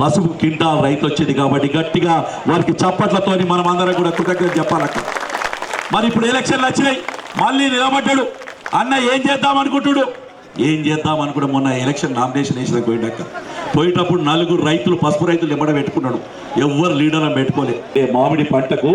పసుపు కింటాల్ రైతు వచ్చింది కాబట్టి గట్టిగా వారికి చప్పట్లతోని మనం అందరం కూడా కృతజ్ఞత చెప్పాలక్క. మరి ఇప్పుడు ఎలక్షన్లు వచ్చినాయి. మళ్ళీ నిలబడ్డాడు. అన్న ఏం చేద్దాం అనుకుంటుడు? ఏం చేద్దాం అనుకుంటే మొన్న ఎలక్షన్ నామినేషన్ వేసిన పోయిండక్క పోయేటప్పుడు నలుగురు రైతులు పసుపు రైతులు ఎంబడ పెట్టుకున్నాడు. ఎవ్వరు లీడర్ పెట్టుకోలే ఏ మామిడి పంటకు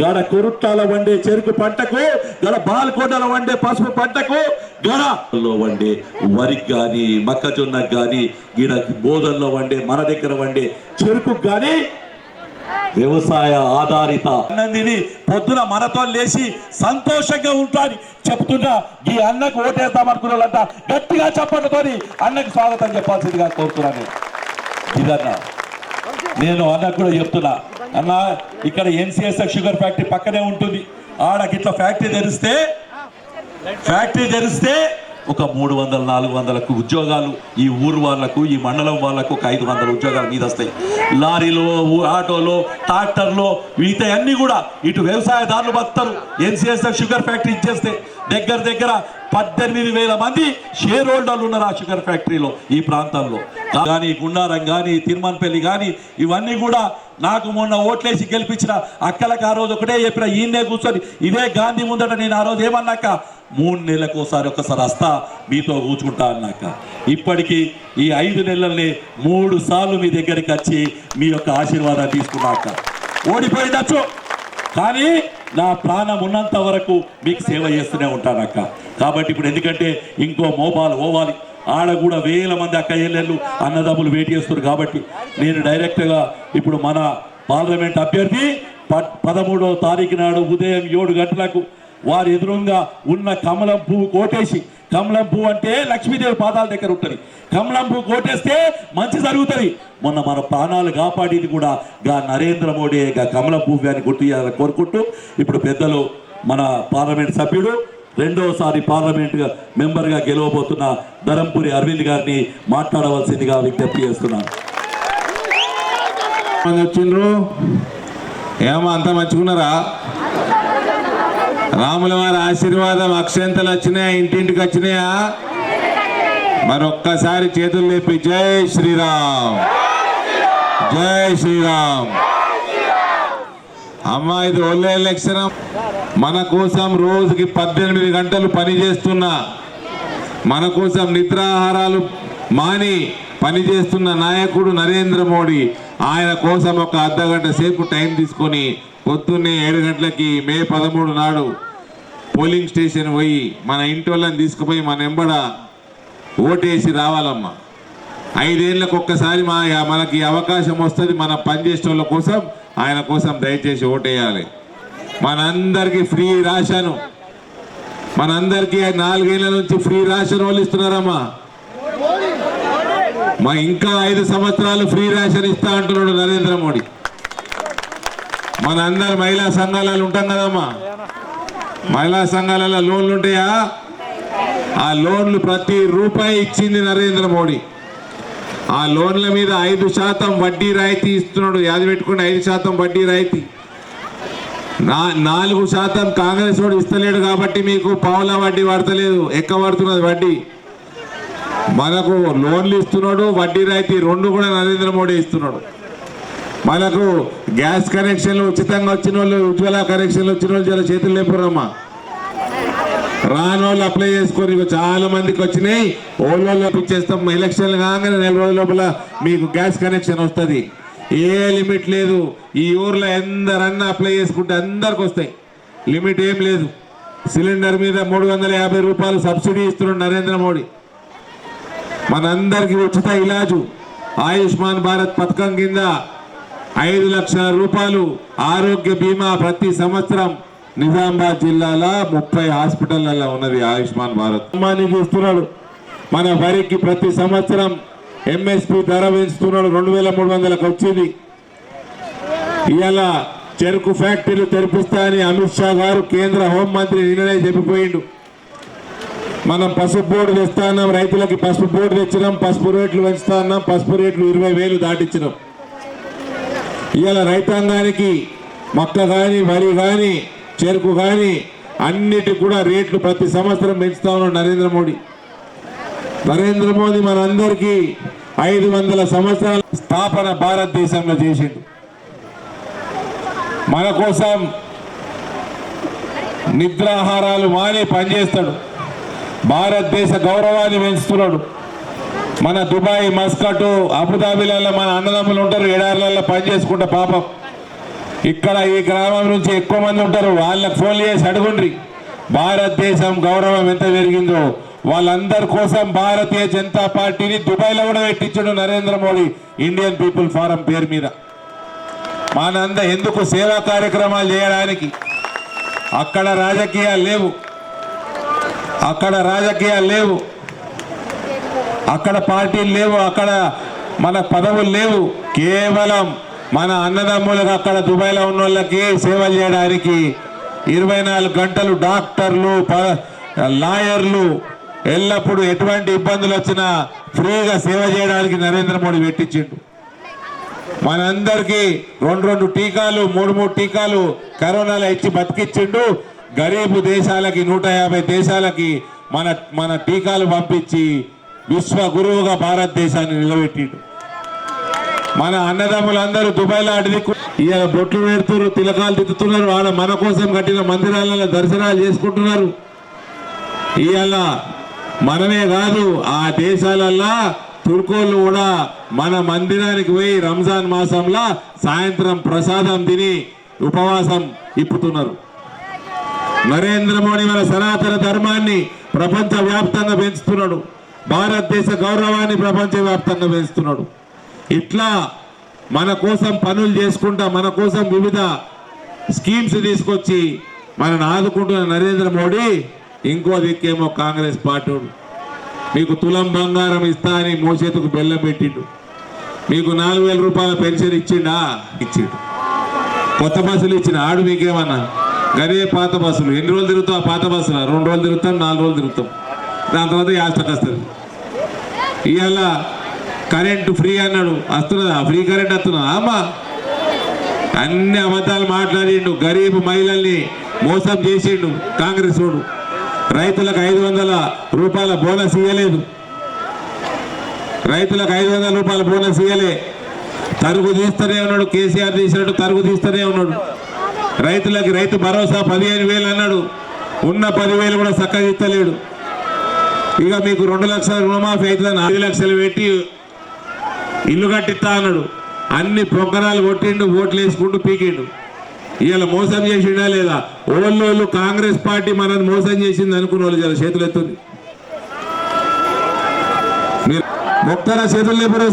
గడ కొరుట్టాల వండే చెరుకు పంటకు గడ బాల్కొండల వండే పసుపు పంటకు గడలో వండే వరికి కానీ మొక్కజొన్నకు కానీ ఈడ బోధల్లో వండే మన దగ్గర వండే చెరుకు కానీ వ్యవసాయ ఆధారిత అన్నందిని పొద్దున మనతో లేచి సంతోషంగా ఉంటాని చెప్తున్నా ఈ అన్నకు ఓటేద్దాం అనుకున్న వాళ్ళంతా గట్టిగా చెప్పడంతోని అన్నకు స్వాగతం చెప్పాల్సిందిగా కోరుతున్నాను. ఇదన్నా. నేను అన్నకు కూడా చెప్తున్నా అన్న ఇక్కడ ఎన్సిఎస్ఎఫ్ షుగర్ ఫ్యాక్టరీ పక్కనే ఉంటుంది. ఆడకి ఇట్లా ఫ్యాక్టరీ తెరిస్తే ఫ్యాక్టరీ తెరిస్తే ఒక మూడు వందల నాలుగు వందలకు ఉద్యోగాలు ఈ ఊరు వాళ్ళకు ఈ మండలం వాళ్ళకు ఒక ఐదు వందల ఉద్యోగాలు మీద వస్తాయి. లారీలో ఊ- ఆటోలో ట్రాక్టర్లో మిగతా అన్ని కూడా ఇటు వ్యవసాయదారులు బతారు ఎన్సిఎస్ఎఫ్ షుగర్ ఫ్యాక్టరీ ఇచ్చేస్తే దగ్గర దగ్గర పద్దెనిమిది వేల మంది షేర్ హోల్డర్లు ఉన్నారు ఆ షుగర్ ఫ్యాక్టరీలో ఈ ప్రాంతంలో. కానీ గుండారం కానీ తిరుమన్పల్లి కానీ ఇవన్నీ కూడా నాకు మొన్న ఓట్లేసి గెలిపించిన అక్కలకు ఆ రోజు ఒకటే చెప్పిన ఈయనే కూర్చొని ఇదే గాంధీ ముందట నేను ఆ రోజు ఏమన్నాక మూడు నెలలకు ఒకసారి ఒకసారి వస్తా మీతో కూర్చుంటా అన్నాక. ఇప్పటికీ ఈ ఐదు నెలల్ని మూడు సార్లు మీ దగ్గరికి వచ్చి మీ యొక్క ఆశీర్వాదాన్ని తీసుకున్నాక. ఓడిపోయిందచ్చు కానీ నా ప్రాణం ఉన్నంత వరకు మీకు సేవ చేస్తూనే ఉంటానక్క కాబట్టి ఇప్పుడు ఎందుకంటే ఇంకో మోపాలు ఓవాలి ఆడ కూడా వేల మంది అక్క చెల్లెళ్ళు అన్నదమ్ములు వెయిట్ చేస్తారు కాబట్టి నేను డైరెక్ట్గా ఇప్పుడు మన పార్లమెంట్ అభ్యర్థి ప- పదమూడవ తారీఖు నాడు ఉదయం ఏడు గంటలకు వారి ఎదురుగా ఉన్న కమలం పువ్వు కోటేసి కమలం పువ్వు అంటే లక్ష్మీదేవి పాదాల దగ్గర ఉంటుంది. కమలం పువ్వు కోటేస్తే మంచి జరుగుతుంది. మొన్న మన ప్రాణాలు కాపాడేది కూడా గా నరేంద్ర మోడీ గా కమలం పువ్వు అని గుర్తు చేయాలని కోరుకుంటూ ఇప్పుడు పెద్దలు మన పార్లమెంట్ సభ్యుడు రెండోసారి పార్లమెంట్ మెంబర్గా గెలవబోతున్న ధరంపురి అరవింద్ గారిని మాట్లాడవలసిందిగా విజ్ఞప్తి చేస్తున్నాను. వచ్చిండ్రు? ఏమో అంత మంచుకున్నారా రాముల వారి ఆశీర్వాదం అక్షంతలు వచ్చినాయా? ఇంటింటికి వచ్చినాయా? మరొక్కసారి చేతులు లేపి జై శ్రీరామ్. జై శ్రీరామ్. అమ్మా ఇది ఒళ్ళే ఎలక్షన్ మన కోసం రోజుకి పద్దెనిమిది గంటలు పని చేస్తున్నా మన కోసం నిద్రాహారాలు మాని పనిచేస్తున్న నాయకుడు నరేంద్ర మోడీ ఆయన కోసం ఒక అర్ధ గంట సేపు టైం తీసుకొని పొద్దున్నే ఏడు గంటలకి మే పదమూడు నాడు పోలింగ్ స్టేషన్ పోయి మన ఇంటి వాళ్ళని తీసుకుపోయి మన ఎంబడ ఓటేసి రావాలమ్మా. ఐదేళ్ళకు ఒక్కసారి మా మనకి అవకాశం వస్తుంది మన పనిచేసే వాళ్ళ కోసం ఆయన కోసం దయచేసి ఓటేయాలి. మనందరికీ ఫ్రీ రాశాను మనందరికీ నాలుగేళ్ళ నుంచి ఫ్రీ రాషన్ వాళ్ళు ఇస్తున్నారమ్మా. మా ఇంకా ఐదు సంవత్సరాలు ఫ్రీ రేషన్ ఇస్తా అంటున్నాడు నరేంద్ర మోడీ. మన అందరు మహిళా సంఘాలలో ఉంటాం కదమ్మా. మహిళా సంఘాలలో లోన్లు ఉంటాయా? ఆ లోన్లు ప్రతి రూపాయి ఇచ్చింది నరేంద్ర మోడీ. ఆ లోన్ల మీద ఐదు శాతం వడ్డీ రాయితీ ఇస్తున్నాడు. యాది పెట్టుకుని ఐదు శాతం వడ్డీ రాయితీ. నా నాలుగు శాతం కాంగ్రెస్ వాడు ఇస్తలేడు కాబట్టి మీకు పావుల వడ్డీ పడతలేదు. ఎక్కువ పడుతున్నది వడ్డీ? మనకు లోన్లు ఇస్తున్నాడు వడ్డీ రాయితీ రెండు కూడా నరేంద్ర మోడీ ఇస్తున్నాడు. మనకు గ్యాస్ కనెక్షన్లు ఉచితంగా వచ్చిన వాళ్ళు ఉజ్వల కనెక్షన్లు వచ్చిన వాళ్ళు చాలా చేతులు లేపురమ్మా. రాని వాళ్ళు అప్లై చేసుకొని ఇక చాలా మందికి వచ్చినాయి. ఓళ్ళో ఇచ్చేస్తాం ఎలక్షన్లు కాగానే నెల రోజుల లోపల మీకు గ్యాస్ కనెక్షన్ వస్తుంది. ఏ లిమిట్ లేదు ఈ ఊర్లో ఎందరన్నా అప్లై చేసుకుంటే అందరికి వస్తాయి. లిమిట్ ఏం లేదు. సిలిండర్ మీద మూడు వందల యాభై రూపాయలు సబ్సిడీ ఇస్తున్నాడు నరేంద్ర మోడీ. మనందరికి ఉచిత ఇలాజు. ఆయుష్మాన్ భారత్ పథకం కింద ఐదు లక్షల రూపాయలు ఆరోగ్య బీమా ప్రతి సంవత్సరం నిజామాబాద్ జిల్లాలో ముప్పై హాస్పిటల్లలో ఉన్నది ఆయుష్మాన్ భారత్. కుటుంబానికి ఇస్తున్నాడు మన వరికి ప్రతి సంవత్సరం ఎంఎస్పి ధర పెంచుతున్నాడు. రెండు వేల మూడు వందలకు వచ్చింది. ఇవాళ చెరుకు ఫ్యాక్టరీలు తెరిపిస్తాయని అమిత్ షా గారు కేంద్ర హోంమంత్రి నిన్ననే చెప్పిపోయిండు. మనం పసుపు బోర్డు తెస్తా రైతులకి పసుపు బోర్డు తెచ్చినాం పసుపు రేట్లు పెంచుతా పసుపు రేట్లు ఇరవై వేలు దాటించినాం ఇవాళ రైతాంగానికి మొక్క కానీ వరి కానీ చెరుకు కానీ అన్నిటి కూడా రేట్లు ప్రతి సంవత్సరం పెంచుతా ఉన్నాడు నరేంద్ర మోడీ. నరేంద్ర మోదీ మనందరికీ ఐదు వందల సంవత్సరాల స్థాపన భారతదేశంలో చేసిండు. మన కోసం నిద్రాహారాలు మానే పనిచేస్తాడు. భారతదేశ గౌరవాన్ని పెంచుతున్నాడు. మన దుబాయ్ మస్కట్ అబుదాబిలలో మన అన్నదమ్ములు ఉంటారు ఎడారులలో పని చేసుకుంటా పాపం. ఇక్కడ ఈ గ్రామం నుంచి ఎక్కువ మంది ఉంటారు వాళ్ళకి ఫోన్ చేసి అడుగుండ్రి. భారతదేశం గౌరవం ఎంత పెరిగిందో. వాళ్ళందరి కోసం భారతీయ జనతా పార్టీని దుబాయ్లో కూడా పెట్టించాడు Narendra Modi Indian people forum పేరు మీద. మనంద ఎందుకు సేవా కార్యక్రమాలు చేయడానికి? అక్కడ రాజకీయాలు లేవు. అక్కడ రాజకీయాలు లేవు. అక్కడ పార్టీలు లేవు అక్కడ మన పదవులు లేవు. కేవలం మన అన్నదమ్ములకు అక్కడ దుబాయ్లో ఉన్న వాళ్ళకి సేవలు చేయడానికి ఇరవై నాలుగు గంటలు డాక్టర్లు ప- లాయర్లు ఎల్లప్పుడూ ఎటువంటి ఇబ్బందులు వచ్చినా ఫ్రీగా సేవ చేయడానికి నరేంద్ర మోడీ పెట్టించిండు. మనందరికీ రెండు రెండు టీకాలు మూడు మూడు టీకాలు కరోనాలో ఇచ్చి బతికిచ్చిండు. గరీబు దేశాలకి నూట యాభై దేశాలకి మన మన టీకాలు పంపించి విశ్వ గురువుగా భారతదేశాన్ని నిలబెట్టిండు. మన అన్నదమ్ములందరూ దుబాయ్లో అడిగి ఇవాళ బొట్లు పెడుతున్నారు తిలకాలు దిద్దుతున్నారు ఆడ మన కోసం కట్టిన మందిరాలలో దర్శనాలు చేసుకుంటున్నారు. ఇవాళ మనమే కాదు ఆ దేశాలల్లా తుర్కోళ్ళు కూడా మన మందిరానికి పోయి రంజాన్ మాసంలో సాయంత్రం ప్రసాదం తిని ఉపవాసం ఇప్పుతున్నారు. నరేంద్ర మోడీ మన సనాతన ధర్మాన్ని ప్రపంచ వ్యాప్తంగా పెంచుతున్నాడు. భారతదేశ గౌరవాన్ని ప్రపంచ వ్యాప్తంగా పెంచుతున్నాడు ఇట్లా మన కోసం పనులు చేసుకుంటా మన కోసం వివిధ స్కీమ్స్ తీసుకొచ్చి మనని ఆదుకుంటున్న నరేంద్ర మోడీ ఇంకో దిక్కేమో కాంగ్రెస్ పార్టీ మీకు తులం బంగారం ఇస్తా అని మోసేతుకు బెల్లం పెట్టిండు. మీకు నాలుగు వేల రూపాయల పెన్షన్ ఇచ్చిండా? ఇచ్చిండు. కొత్త బస్సులు ఇచ్చిన ఆడు మీకేమన్నా? గదే పాత బస్సులు. ఎన్ని రోజులు తిరుగుతాం ఆ పాత బస్సులు? రెండు రోజులు తిరుగుతాం నాలుగు రోజులు తిరుగుతాం. దాని తర్వాత యాస్టక్ వస్తుంది. ఇవాళ కరెంటు ఫ్రీ అన్నాడు. వస్తున్నదా? ఫ్రీ కరెంట్ వస్తున్నదా అమ్మా! అన్ని అబద్ధాలు మాట్లాడిండు. గరీబ్ మహిళల్ని మోసం చేసిండు కాంగ్రెస్ వాడు. రైతులకు ఐదు వందల రూపాయల బోనస్ ఇవ్వలేదు రైతులకు ఐదు వందల రూపాయల బోనస్ ఇవ్వలే తరుగు తీస్తూనే ఉన్నాడు. కేసీఆర్ తీసినట్టు తరుగు తీస్తూనే ఉన్నాడు. రైతులకి రైతు భరోసా పదిహేను వేలు అన్నాడు. ఉన్న పదివేలు కూడా చక్కగా ఇస్తలేడు ఇక మీకు రెండు లక్షల రుణమాఫీ అవుతుందని ఐదు లక్షలు పెట్టి ఇల్లు కట్టిస్తా అన్నాడు. అన్ని పొంకరాలు కొట్టిండు ఓట్లు వేసుకుంటూ పీకిండు. ఇవాళ మోసం చేసిండా లేదా? ఓళ్ళోళ్ళు కాంగ్రెస్ పార్టీ మనల్ని మోసం చేసింది అనుకున్న వాళ్ళు చేతులు ఎత్తుంది మీరు మొక్కల చేతులు లేపరు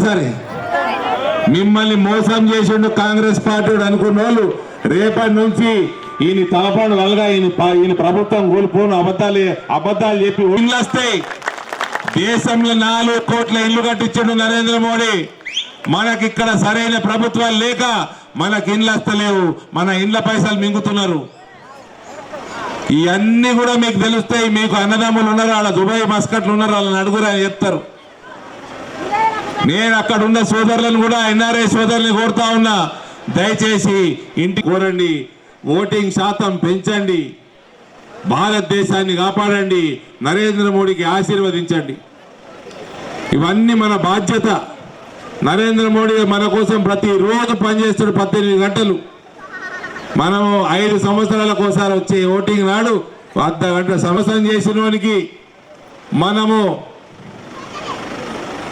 మిమ్మల్ని మోసం చేసిండు కాంగ్రెస్ పార్టీ అనుకున్న వాళ్ళు రేపటి నుంచి ఈయన తలపాడు వలగా ఈయన ఈయన ప్రభుత్వం కోల్పోను అబద్ధాలు అబద్ధాలు చెప్పి ఇల్లు వస్తాయి దేశంలో నాలుగు కోట్ల ఇల్లు కట్టించాడు నరేంద్ర మోడీ. మనకి ఇక్కడ సరైన ప్రభుత్వాలు లేక మనకి ఇండ్లు వస్తలేవు మన ఇండ్ల పైసలు మింగుతున్నారు. ఇవన్నీ కూడా మీకు తెలుస్తాయి మీకు అన్నదమ్ములు ఉన్నారు వాళ్ళ దుబాయ్ మస్కట్లు ఉన్నారు వాళ్ళని అడుగురు అని చెప్తారు. నేను అక్కడ ఉన్న సోదరులను కూడా ఎన్ఆర్ఐ సోదరుని కోరుతా ఉన్నా. దయచేసి ఇంటి కోరండి. ఓటింగ్ శాతం పెంచండి. భారతదేశాన్ని కాపాడండి. నరేంద్ర మోడీకి ఆశీర్వదించండి. ఇవన్నీ మన బాధ్యత. నరేంద్ర మోడీ మన కోసం ప్రతిరోజు పనిచేస్తాడు పద్దెనిమిది గంటలు. మనము ఐదు సంవత్సరాలకోసారి వచ్చే ఓటింగ్ నాడు అర్ధ గంట సంవత్సరం చేసిన వానికి మనము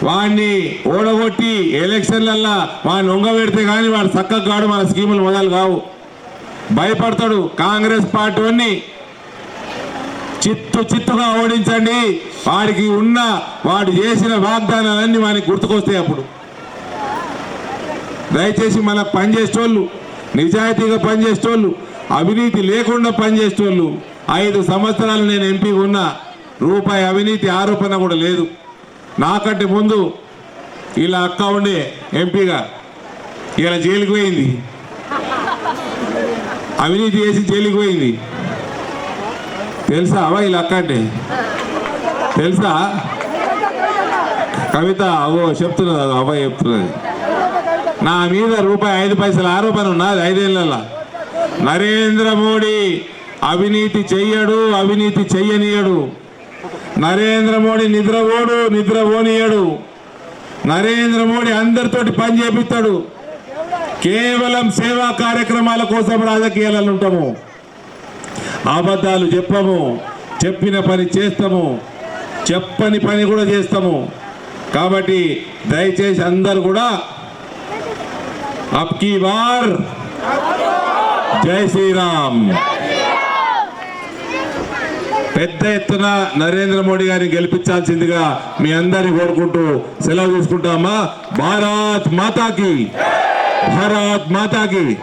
వాడిని ఓడగొట్టి ఎలక్షన్లల్లా వాడిని ఉంగబెడితే కానీ వాడు చక్కగా కాడు మన స్కీములు మొదలు కావు. భయపడతాడు కాంగ్రెస్ పార్టీ చిత్తు చిత్తుగా ఓడించండి. వాడికి ఉన్న వాడు చేసిన వాగ్దానాలన్నీ వానికి గుర్తుకొస్తాయి అప్పుడు. దయచేసి మన పనిచేసేటోళ్ళు నిజాయితీగా పనిచేసేటోళ్ళు అవినీతి లేకుండా పనిచేసేటోళ్ళు ఐదు సంవత్సరాలు నేను ఎంపీ ఉన్నా రూపాయి అవినీతి ఆరోపణ కూడా లేదు. నాకంటే ముందు ఇలా అక్క ఉండే ఎంపీగా ఇలా జైలుకు పోయింది. అవినీతి చేసి జైలుకి పోయింది. తెలుసా? అవ్వ ఇలా అక్క అంటే. తెలుసా? కవిత అవో చెప్తున్నది అది అబ్బాయి చెప్తున్నది. నా మీద రూపాయి ఐదు పైసలు ఆరోపణ ఉన్నది ఐదేళ్ళలో నరేంద్ర మోడీ అవినీతి చెయ్యడు అవినీతి చెయ్యనీయడు. నరేంద్ర మోడీ నిద్రపోడు నిద్ర పోనీయడు నరేంద్ర మోడీ అందరితోటి పని చేపిస్తాడు. కేవలం సేవా కార్యక్రమాల కోసం రాజకీయాలలో ఉంటాము. అబద్ధాలు చెప్పము చెప్పిన పని చేస్తాము చెప్పని పని కూడా చేస్తాము. కాబట్టి దయచేసి అందరు కూడా అప్కి బార్ జై శ్రీరామ్. పెద్ద ఎత్తున నరేంద్ర మోడీ గారిని గెలిపించాల్సిందిగా మీ అందరిని కోరుకుంటూ సెలవు తీసుకుంటామా? భారత్ మాతాకి. భారత్ మాతాకి.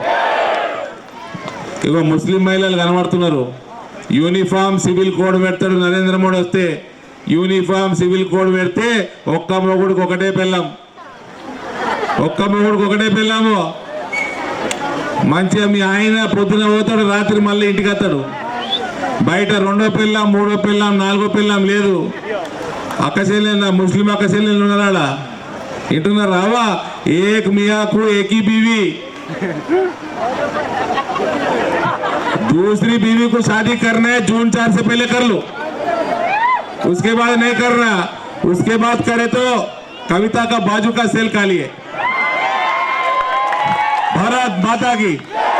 ఇగో ముస్లిం మహిళలు కనబడుతున్నారు. యూనిఫామ్ సివిల్ కోడ్ పెడతాడు నరేంద్ర మోడీ వస్తే. యూనిఫామ్ సివిల్ కోడ్ పెడితే ఒక్క మొగుడికి ఒకటే పెళ్ళాం. ఒక్క మొగుడికి ఒకటే పెళ్ళాము. మంచిగా మీ ఆయన పొద్దున పోతాడు రాత్రి మళ్ళీ ఇంటికి వస్తాడు. బయట రెండో పిల్లం మూడో పిల్లం నాలుగో పిల్లం లేదు. అక్క చెల్లెలు ముస్లిం అక్క చెల్లెలు ఉన్నారా एक मियाँ को एक ही बीवी। दूसरी बीवी को शादी करना है, जून चार से पहले कर लो। उसके बाद नहीं कर रहा उसके बाद करे तो कविता का बाजू का सेल का लिए भारत माता की।